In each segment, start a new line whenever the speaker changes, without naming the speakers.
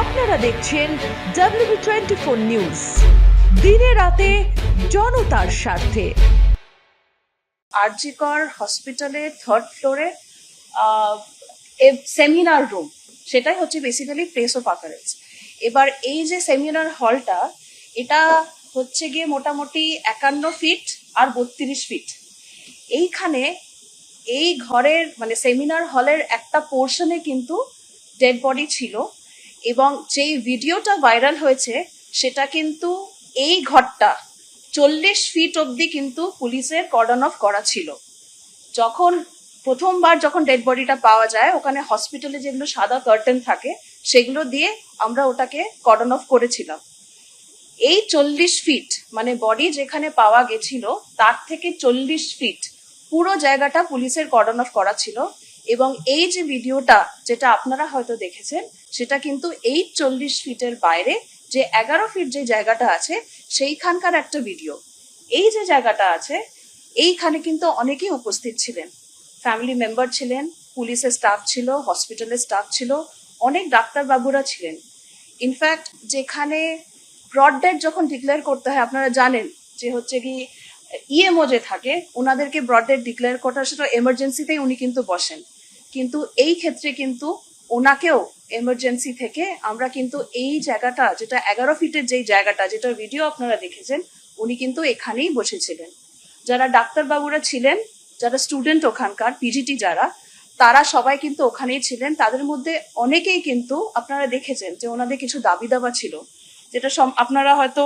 আপনারা দেখছেন W twenty four news দিনে রাতে জনতার স্বার্থে।
আরজিকর হসপিটালে থার্ড ফ্লোরে সেমিনার রুম সেটাই হচ্ছে বেসিক্যালি প্লেস অফ আকারেন্স এবার এই যে সেমিনার হলটা এটা হচ্ছে গিয়ে মোটামুটি একান্ন ফিট আর বত্রিশ ফিট এইখানে এই ঘরের মানে সেমিনার হলের একটা পোর্শনে কিন্তু ডেড বডি ছিল। এবং যেই ভিডিওটা ভাইরাল হয়েছে, সেটা কিন্তু এই ঘরটা চল্লিশ ফিট অবধি কিন্তু পুলিশের কর্ডন অফ করা ছিল। যখন প্রথমবার যখন ডেড বডিটা পাওয়া যায়, ওখানে হসপিটালে যেগুলো সাদা কার্টেন থাকে, সেগুলো দিয়ে আমরা ওটাকে কর্ডন অফ করেছিলাম। এই চল্লিশ ফিট মানে বডি যেখানে পাওয়া গেছিল, তার থেকে চল্লিশ ফিট পুরো জায়গাটা পুলিশের কর্ডন অফ করা ছিল। এবং এই যে ভিডিওটা যেটা আপনারা হয়তো দেখেছেন, সেটা কিন্তু এই চল্লিশ ফিটের বাইরে যে এগারো ফিট যে জায়গাটা আছে, সেইখানকার একটা ভিডিও। এই যে জায়গাটা আছে, এইখানে কিন্তু অনেকেই উপস্থিত ছিলেন। ফ্যামিলি মেম্বার ছিলেন, পুলিশের স্টাফ ছিল, হসপিটালের স্টাফ ছিল, অনেক ডাক্তারবাবুরা ছিলেন। ইনফ্যাক্ট যেখানে ব্রড ডেড যখন ডিক্লেয়ার করতে হয়, আপনারা জানেন যে হচ্ছে কি, ইএমও যে থাকে, ওনাদেরকে ব্রড ডেড ডিক্লেয়ার করা সেটা এমার্জেন্সিতেই উনি কিন্তু বসেন। কিন্তু এই ক্ষেত্রে কিন্তু ওনাকেও এমার্জেন্সি থেকে আমরা কিন্তু এই জায়গাটা, যেটা এগারো ফিটের যেই জায়গাটা, যেটা ভিডিও আপনারা দেখেছেন, উনি কিন্তু এখানেই বসেছিলেন। যারা ডাক্তারবাবুরা ছিলেন, যারা স্টুডেন্ট ওখানকার পিজিটি যারা, তারা সবাই কিন্তু ওখানেই ছিলেন। তাদের মধ্যে অনেকেই কিন্তু আপনারা দেখেছেন যে ওনাদের কিছু দাবি দাবা ছিল, যেটা আপনারা হয়তো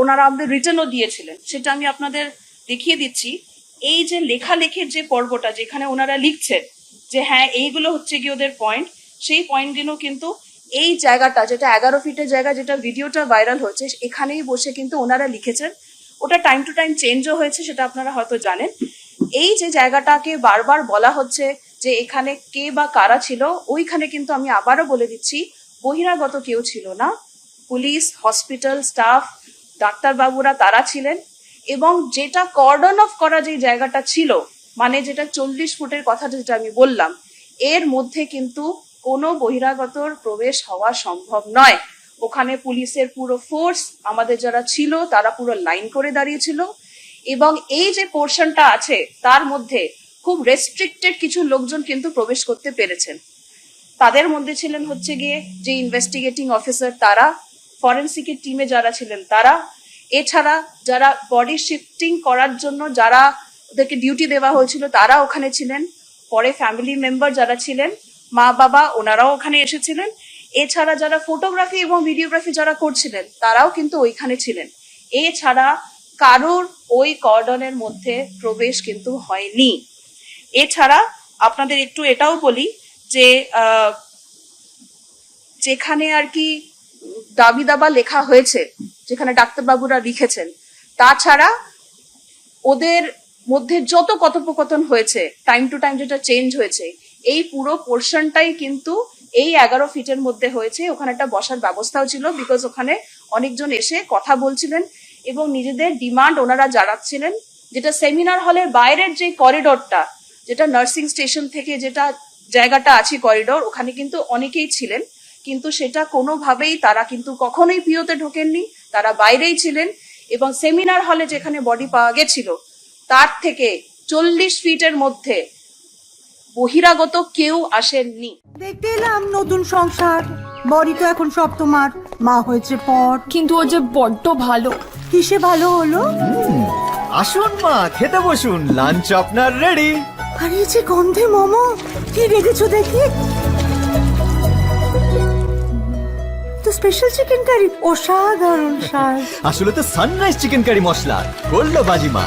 ওনারা আমাদের রিটার্নও দিয়েছিলেন। সেটা আমি আপনাদের দেখিয়ে দিচ্ছি। এই যে লেখালেখির যে পর্বটা, যেখানে ওনারা লিখছেন যে হ্যাঁ এইগুলো হচ্ছে কি ওদের পয়েন্ট সেই পয়েন্টগুলো কিন্তু এই জায়গাটা, যেটা এগারো ফিটের জায়গা, যেটা ভিডিওটা ভাইরাল হচ্ছে, এখানেই বসে কিন্তু ওনারা লিখেছেন। ওটা টাইম টু টাইম চেঞ্জও হয়েছে, সেটা আপনারা হয়তো জানেন। এই যে জায়গাটাকে বারবার বলা হচ্ছে যে এখানে কে বা কারা ছিল, ওইখানে কিন্তু আমি আবারও বলে দিচ্ছি, বহিরাগত কেউ ছিল না। পুলিশ হসপিটাল স্টাফ ডাক্তারবাবুরা তারা ছিলেন। এবং যেটা কর্ডন অফ করা যে জায়গাটা ছিল মানে যেটা চল্লিশ ফুটের কথা যেটা আমি বললাম, এর মধ্যে কিন্তু কোনো বহিরাগতর প্রবেশ হওয়া সম্ভব নয়। ওখানে পুলিশের পুরো ফোর্স আমাদের যারা ছিল, তারা পুরো লাইন করে দাঁড়িয়েছিল এবং এই যে পোর্শনটা আছে, তার মধ্যে খুব রেস্ট্রিক্টেড কিছু লোকজন কিন্তু প্রবেশ করতে পেরেছেন। তাদের মধ্যে ছিলেন হচ্ছে গিয়ে যে ইনভেস্টিগেটিং অফিসার তারা ফরেন্সিকের টিমে যারা ছিলেন তারা। এছাড়া যারা বডি শিফটিং করার জন্য যারা ওদেরকে ডিউটি দেওয়া হয়েছিল, তারা ওখানে ছিলেন। পরে ফ্যামিলি মেম্বার যারা ছিলেন, মা, বাবা, ওনারাও ওখানে এসেছিলেন। এছাড়া যারা ফটোগ্রাফি এবং ভিডিওগ্রাফি যারা করছিলেন, তারাও কিন্তু ওইখানে ছিলেন। এছাড়া কারোর ওই কর্ডনের মধ্যে প্রবেশ কিন্তু হয়নি। এছাড়া আপনাদের একটু এটাও বলি যে যেখানে আর কি দাবি দাবা লেখা হয়েছে, যেখানে ডাক্তারবাবুরা লিখেছেন, তাছাড়া ওদের মধ্যে যত কথোপকথন হয়েছে টাইম টু টাইম যেটা চেঞ্জ হয়েছে, এই পুরো পোর্শনটাই কিন্তু এই এগারো ফিটের মধ্যে হয়েছে। ওখানে একটা বসার ব্যবস্থাও ছিল বিকজ ওখানে অনেকজন এসে কথা বলছিলেন এবং নিজেদের ডিমান্ড ওনারা জানাচ্ছিলেন। যেটা সেমিনার হলের বাইরের যে করিডোরটা যেটা নার্সিং স্টেশন থেকে যেটা জায়গাটা আছে করিডোর ওখানে কিন্তু অনেকেই ছিলেন। কিন্তু সেটা কোনোভাবেই তারা কিন্তু কখনোই পিওতে ঢোকেননি, তারা বাইরেই ছিলেন এবং সেমিনার হলে যেখানে বডি পাওয়া গেছিল তার থেকে চল্লিশ ফিটের মধ্যে বহিরাগত কেউ আসেননি।
দেখতে এলাম নতুন সংসার। বড়ি তো এখন সব তোমার। মা হয়েছে পর।
কিন্তু ও যে বড্ড ভালো।
কিসে ভালো হলো?
আসুন মা খেতে বসুন। লাঞ্চ আপনার রেডি।
আর এই যে গন্ধে মোমো কি রেখেছো দেখি? তো স্পেশাল চিকেন কারি অসাধারণ স্বাদ।
আসলে তো sunrise chicken curry masala gold বাজি মা।